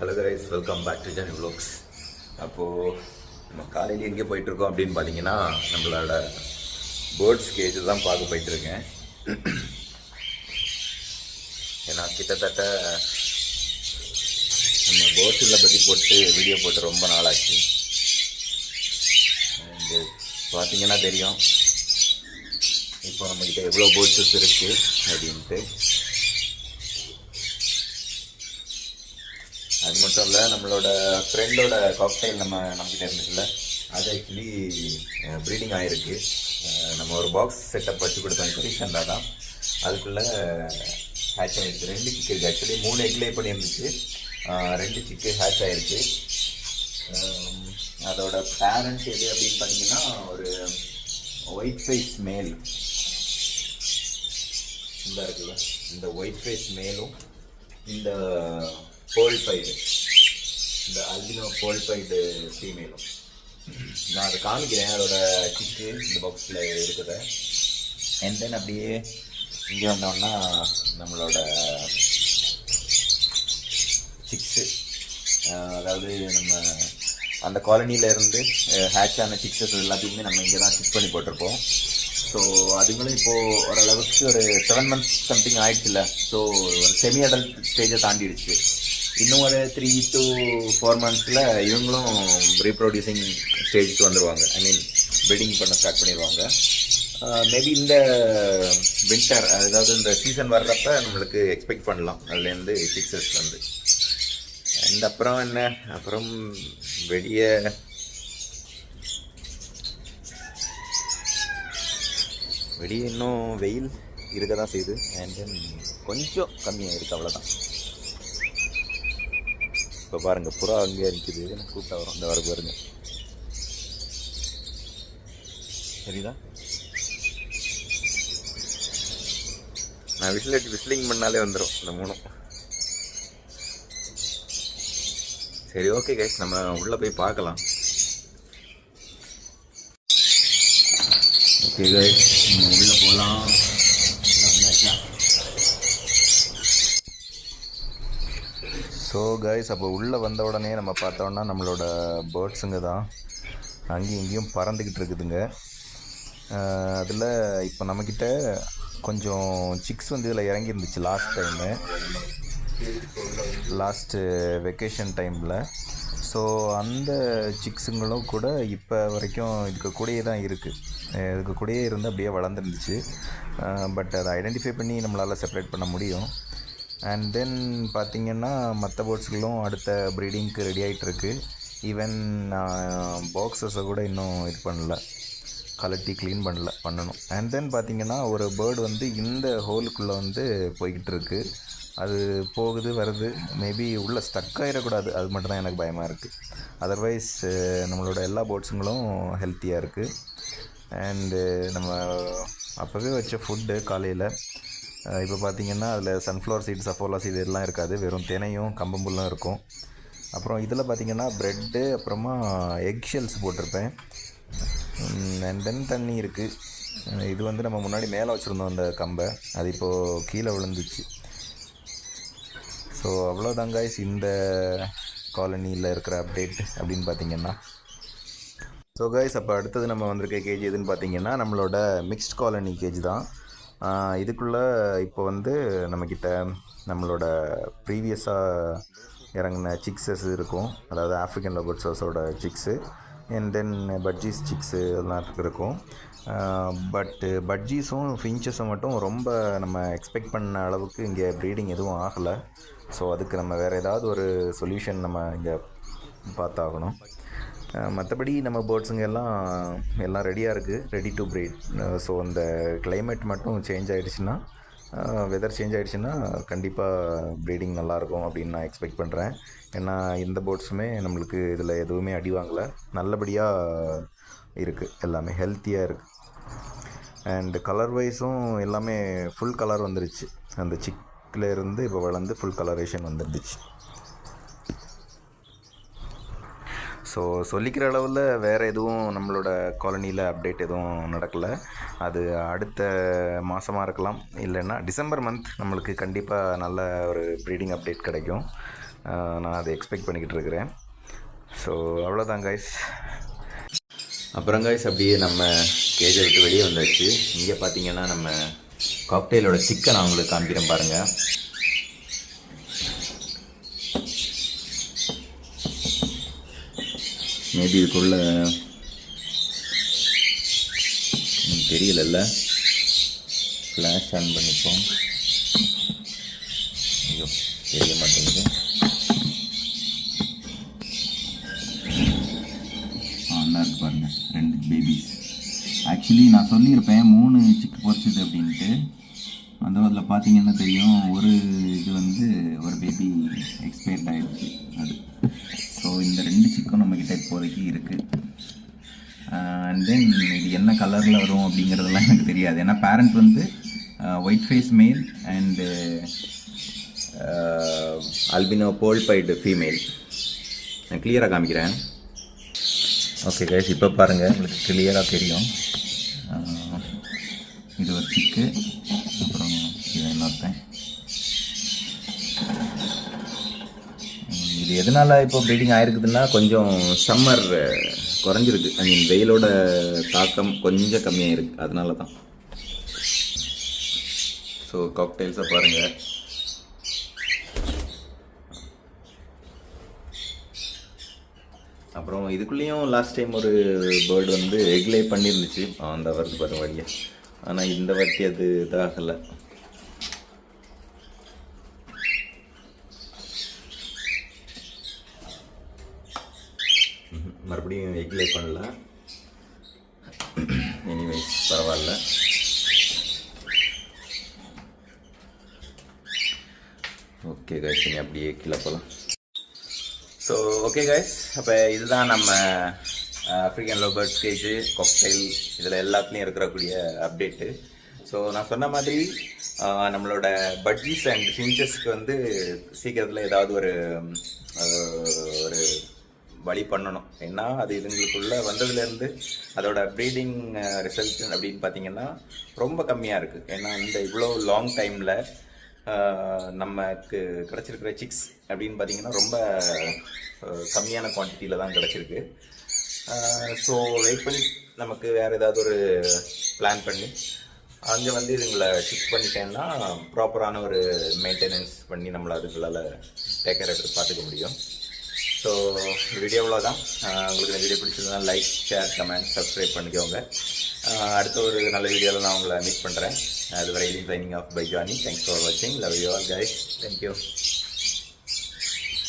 Hello guys welcome back to Johnny vlogs அப்போது நம்ம காலையில் எங்கே போயிட்டுருக்கோம் அப்படின்னு பார்த்தீங்கன்னா நம்மளோட பேர்ட்ஸ் கேஜ் தான் பார்க்க போயிட்டுருக்கேன். ஏன்னா கிட்டத்தட்ட நம்ம பேர்ட்ஸில் பற்றி போட்டு வீடியோ போட்டு ரொம்ப நாளாச்சு. அண்டு பார்த்தீங்கன்னா தெரியும். இப்போ நம்மக்கிட்ட எவ்வளோ பேர்ட்ஸஸ் இருக்குது அப்படின்ட்டு. அது மட்டும் இல்லை நம்மளோட ஃப்ரெண்டோட காக்டைல் நம்ம நம்மகிட்ட இருந்துச்சுல்ல அது ஆக்சுவலி ப்ரீடிங் ஆகிருக்கு நம்ம ஒரு பாக்ஸ் செட்டப் வச்சு கொடுத்தோம் ரீசெண்டாக தான். அதுக்குள்ளே ஹேட்ச் ஆகிருக்கு ரெண்டு சிக்கு இருக்குது ஆக்சுவலி மூணு எக்லே பண்ணியிருந்துச்சு ரெண்டு சிக்கு ஹேட்ச் ஆகிருக்கு அதோட பேரண்ட்ஸ் எது அப்படின்னு பார்த்தீங்கன்னா ஒரு ஒயிட் ஃபேஸ் மேல் இந்த இருக்குல்ல இந்த ஒயிட் ஃபேஸ் மேலும் இந்த போல்பைடு இந்த அல்பினோ போல்பைடு ஃபீமேலும் நான் அதை காமிக்கிறேன் அதோட கிக்கு இந்த பாக்ஸில் இருக்குது அண்ட் தென் அப்படியே இங்கே வந்தோம்னா நம்மளோட சிக்ஸு அதாவது நம்ம அந்த காலனியில் இருந்து ஹேட்ச் ஆன சிக்ஸஸ் எல்லாத்தையுமே நம்ம இங்கே தான் சிக் பண்ணி போட்டிருப்போம். ஸோ அதுங்களும் இப்போது ஓரளவுக்கு ஒரு செவன் மந்த்ஸ் சம்திங் ஆயிடுச்சுல்ல. ஸோ ஒரு செமி அடல்ட் ஸ்டேஜை தாண்டிடுச்சு. இன்னும் ஒரு த்ரீ டு ஃபோர் மந்த்ஸில் இவங்களும் ரீப்ரொடியூசிங் ஸ்டேஜுக்கு வந்துடுவாங்க ஐ மீன் ப்ரீடிங் பண்ண ஸ்டார்ட் பண்ணிடுவாங்க மேபி இந்த வின்டர் அதாவது இந்த சீசன் வர்றப்ப நம்மளுக்கு எக்ஸ்பெக்ட் பண்ணலாம். அதுலேருந்து சிக்ஸஸ் வந்து. அண்ட் அப்புறம் என்ன? அப்புறம் வெளியே வெளியே இன்னும் வெயில் இருக்க தான் செய்யுது. அண்ட் தென் கொஞ்சம் கம்மியாக இருக்குது அவ்வளோதான் இப்போ பாருங்கள் புறா அங்கேயே நிற்குது கூப்பிட்டா வரும்? இந்த வர பாருங்க. சரிதா நான் விசில் அடிச்சு விசிலிங் பண்ணாலே வந்துடும் இந்த மூணும். சரி ஓகே கைஸ் நம்ம உள்ளே போய் பார்க்கலாம். ஓகே கைஸ் நம்ம உள்ளே போகலாம் ஸோ கைஸ் அப்போ உள்ளே வந்த உடனே நம்ம பார்த்தோன்னா நம்மளோட பேர்ட்ஸுங்க தான். அங்கேயும் இங்கேயும் பறந்துக்கிட்டு இருக்குதுங்க. அதில் இப்போ நம்மக்கிட்ட கொஞ்சம் சிக்ஸ் வந்து இதில் இறங்கியிருந்துச்சு லாஸ்ட் டைமு லாஸ்ட்டு வெக்கேஷன் டைமில் ஸோ அந்த சிக்ஸுங்களும் கூட இப்போ வரைக்கும் இதுக்கு கூடயே தான் இருக்குது இதுக்கு கூடயே இருந்து அப்படியே வளர்ந்துருந்துச்சு. பட் அதை ஐடென்டிஃபை பண்ணி நம்மளால் செப்பரேட் பண்ண முடியும். அண்ட் தென் பார்த்திங்கன்னா மற்ற பேர்ட்ஸ்களும் அடுத்த ப்ரீடிங்க்கு ரெடி ஆகிட்டுருக்கு ஈவன் பாக்ஸஸை கூட இன்னும் இது பண்ணல. கலட்டி க்ளீன் பண்ணல பண்ணணும். அண்ட் தென் பார்த்திங்கன்னா ஒரு பேர்டு வந்து இந்த ஹோலுக்குள்ளே வந்து போய்கிட்டு இருக்கு அது போகுது வருது. மேபி உள்ளே ஸ்டக் ஆகிடக்கூடாது அது மட்டும்தான் எனக்கு பயமாக இருக்குது அதர்வைஸ் uh, நம்மளோட எல்லா போட்ஸுங்களும் ஹெல்த்தியாக இருக்குது அண்டு நம்ம அப்போவே வச்ச ஃபுட்டு காலையில் இப்போ பார்த்திங்கன்னா அதில் சன்ஃப்ளவர் சீட் சஃபோலா சீடு எல்லாம் இருக்காது. வெறும் தினையும் கம்பம்புல்லும் இருக்கும். அப்புறம் இதில் பார்த்தீங்கன்னா ப்ரெட்டு அப்புறமா எக் ஷெல்ஸ் போட்டிருப்பேன். அண்ட் தென் தண்ணி இருக்குது இது வந்து நம்ம முன்னாடி மேலே வச்சுருந்தோம் அந்த கம்பை. அது இப்போது கீழே விழுந்துச்சு. ஸோ அவ்வளோதான் காய்ஸ் இந்த காலனியில் இருக்கிற அப்டேட் அப்படின்னு பார்த்தீங்கன்னா ஸோ கைஸ் அப்போ அடுத்தது நம்ம வந்திருக்க கேஜி எதுன்னு பார்த்தீங்கன்னா நம்மளோட மிக்ஸ்ட் காலனி கேஜ் தான். இதுக்குள்ளே இப்போ வந்து நம்மக்கிட்ட நம்மளோட ப்ரீவியஸாக இறங்கின சிக்ஸஸ் இருக்கும். அதாவது African லோபர்ட்ஸஸோட chicks and then budgies chicks அதெல்லாம் இருக்கும். பட்டு பட்ஜீஸும் ஃபின்ச்சஸும் மட்டும் ரொம்ப நம்ம எக்ஸ்பெக்ட் பண்ண அளவுக்கு இங்கே ப்ரீடிங் எதுவும் ஆகலை. ஸோ அதுக்கு நம்ம வேறு ஏதாவது ஒரு சொல்யூஷன் நம்ம இங்கே பார்த்தாகணும். மற்றபடி நம்ம பேர்ட்ஸுங்க எல்லாம் எல்லாம் ரெடியாக இருக்குது ரெடி டு பிரீட் ஸோ அந்த கிளைமேட் மட்டும் சேஞ்ச் ஆகிடுச்சுன்னா வெதர் சேஞ்ச் ஆகிடுச்சுன்னா கண்டிப்பாக ப்ரீடிங் நல்லாயிருக்கும் அப்படின்னு நான் எக்ஸ்பெக்ட் பண்ணுறேன் ஏன்னா இந்த போட்ஸுமே நம்மளுக்கு இதில் எதுவுமே அடி வாங்கலை. நல்லபடியாக இருக்குது எல்லாமே ஹெல்த்தியாக இருக்குது அண்ட் கலர் வைஸும் எல்லாமே ஃபுல் கலர் வந்துருச்சு. அந்த சிக்கில் இருந்து இப்போ வளர்ந்து ஃபுல் கலரேஷன் வந்துருந்துச்சு. ஸோ சொல்லிக்கிற அளவில் வேறு எதுவும் நம்மளோட காலனியில் அப்டேட் எதுவும் நடக்கலை. அது அடுத்த மாதமாக இருக்கலாம். இல்லைன்னா டிசம்பர் மந்த் நம்மளுக்கு கண்டிப்பாக நல்ல ஒரு ப்ரீடிங் அப்டேட் கிடைக்கும். நான் அதை எக்ஸ்பெக்ட் பண்ணிக்கிட்டு இருக்கிறேன். ஸோ அவ்வளோதான் கைஸ் அப்புறம் கைஸ் அப்படியே நம்ம கேஜை விட்டு வெளியே வந்தாச்சு. இங்கே பார்த்தீங்கன்னா நம்ம காக்டெயிலோட சிக்கன் அவங்களுக்கு காண்பிக்கிறேன் காமிக்கிறேன் பாருங்கள் மேபி இதுக்குள்ள தெரியலல்ல. ஃப்ளாஷ் ஆன் பண்ணிப்போம். ஐயோ தெரிய மாட்டேங்குது. ஆ இருக்கு பாருங்க ரெண்டு பேபிஸ் ஆக்சுவலி நான் சொல்லியிருப்பேன் மூணு சிக்கு பொறிச்சது அப்படின்ட்டு. அந்த அதில் பார்த்தீங்கன்னா தெரியும் ஒரு இது வந்து ஒரு பேபி எக்ஸ்பயர்ட் ஆகிடுச்சு அது இந்த ரெண்டு சிக்கும் நம்மக்கிட்ட இப்போதைக்கு இருக்குது அண்ட் தென் இது என்ன கலரில் வரும் அப்படிங்கிறதெல்லாம் எனக்கு தெரியாது. ஏன்னா பேரண்ட் வந்து white face male and albino போல்பைடு female நான் கிளியராக காமிக்கிறேன். ஓகே கைஸ் இப்போ பாருங்கள் உங்களுக்கு கிளியராக தெரியும். இது ஒரு சிக்கு அப்புறம் இது இன்னொருத்தன் உம், இது எதனால் இப்போ ப்ரீடிங் ஆயிருக்குதுன்னா கொஞ்சம் சம்மர் குறைஞ்சிருக்கு. ஐ மீன் வெயிலோட தாக்கம் கொஞ்சம் கம்மியாக இருக்குது அதனால தான் ஸோ காக்டெயில்ஸை பாருங்கள் அப்புறம் இதுக்குள்ளேயும் லாஸ்ட் டைம் ஒரு பேர்டு வந்து எக்லே பண்ணியிருந்துச்சு அந்த வருது பாருங்க வழியாக ஆனால் இந்த வாட்டி அது இதாகலை. மறுபடியும் எக்லே பண்ணல. எனிவேஸ் பரவாயில்ல. ஓகே கைஸ் நீ அப்படியே கீழே போகலாம் ஸோ ஓகே கைஸ் அப்போ இதுதான் நம்ம ஆஃப்ரிக்கன் லோபர்ட் கேஜு கொக்டைல் இதில் எல்லாத்துலேயும் இருக்கக்கூடிய அப்டேட்டு ஸோ நான் சொன்ன மாதிரி நம்மளோட பட்ஜிஸ் அண்ட் ஃபின்ச்சஸ்க்கு வந்து சீக்கிரத்தில் ஏதாவது ஒரு வழி பண்ணணும் ஏன்னா அது இதுங்களுக்குள்ளே வந்ததுலேருந்து அதோட ப்ரீடிங் ரிசல்ட் அப்படின்னு பார்த்தீங்கன்னா ரொம்ப கம்மியாக இருக்குது ஏன்னா இந்த இவ்வளோ லாங் டைமில் நமக்கு கிடச்சிருக்கிற சிக்ஸ் அப்படின்னு பார்த்தீங்கன்னா ரொம்ப கம்மியான குவான்டிட்டியில் தான் கிடச்சிருக்கு. ஸோ வெயிட் பண்ணி நமக்கு வேறு ஏதாவது ஒரு பிளான் பண்ணி அங்கே வந்து இதுங்களை சிக் பண்ணிட்டேன்னா ப்ராப்பரான ஒரு மெயின்டெனன்ஸ் பண்ணி நம்மளை அதுங்களால் டேக்கர் எடுத்து பார்த்துக்க முடியும். ஸோ வீடியோவில் தான் உங்களுக்கு இந்த வீடியோ பிடிச்சிருந்தா லைக் ஷேர் கமெண்ட் சப்ஸ்கிரைப் பண்ணிக்கோங்க. அடுத்த ஒரு நல்ல வீடியோவில் நான் உங்களை மீட் பண்ணுறேன் அது வரையிலும் signing off by Johnny thanks for வாட்சிங் love you all guys thank you